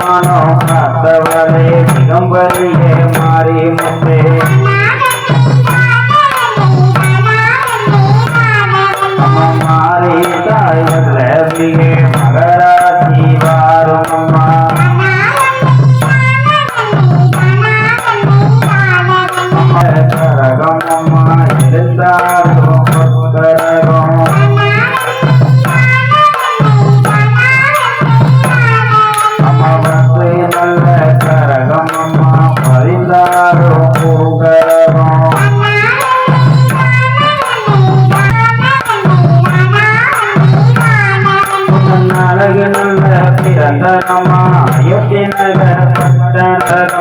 மனோ காத்தவரே திகம்பரியே மாறி முன்னே மாறி தாய் வல்லவியே மகராசி வாரும் அம்மா கரகம் அம்மா இருந்தாலும் அழகு நல்ல பிறந்தனமா யோகிய நகர் பட்டனமா